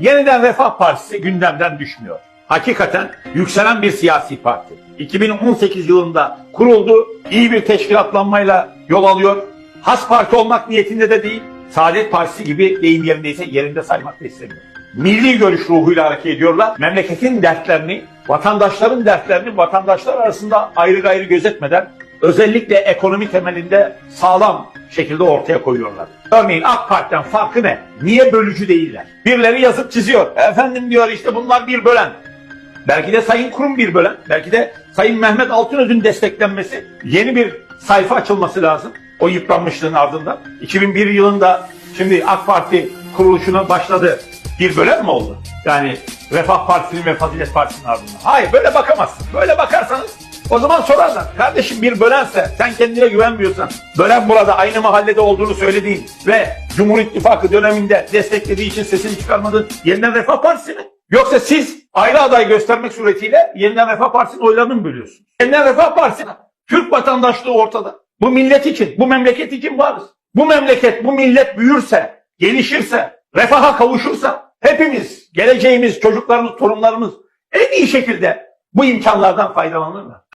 Yeniden Refah Partisi gündemden düşmüyor. Hakikaten yükselen bir siyasi parti. 2018 yılında kuruldu. iyi bir teşkilatlanmayla yol alıyor. Has parti olmak niyetinde de değil. Saadet Partisi gibi deyim yerindeyse yerinde saymak da istemiyor. Milli görüş ruhuyla hareket ediyorlar. Memleketin dertlerini, vatandaşların dertlerini vatandaşlar arasında ayrı gayrı gözetmeden özellikle ekonomi temelinde sağlam şekilde ortaya koyuyorlar. Örneğin AK Parti'den farkı ne? Niye bölücü değiller? Birileri yazıp çiziyor. Efendim diyor işte bunlar bir bölen. Belki de Sayın Kurum bir bölen. Belki de Sayın Mehmet Altınöz'ün desteklenmesi, yeni bir sayfa açılması lazım. O yıpranmışlığın ardından. 2001 yılında şimdi AK Parti kuruluşuna başladı. Bir bölen mi oldu? Yani Refah Partisi'nin ve Fazilet Partisi'nin ardından. Hayır böyle bakamazsın. Böyle bakarsanız o zaman sorarlar. Kardeşim bir bölense sen kendine güvenmiyorsan bölen burada aynı mahallede olduğunu söylediğin ve Cumhur İttifakı döneminde desteklediği için sesini çıkarmadığın yeniden Refah Partisi mi? Yoksa siz ayrı aday göstermek suretiyle yeniden Refah Partisi'nin oylarını mı bölüyorsunuz? Yeniden Refah Partisi Türk vatandaşlığı ortada. Bu millet için, bu memleket için varız. Bu memleket, bu millet büyürse, gelişirse, refaha kavuşursa hepimiz, geleceğimiz, çocuklarımız, torunlarımız en iyi şekilde bu imkanlardan faydalanırlar.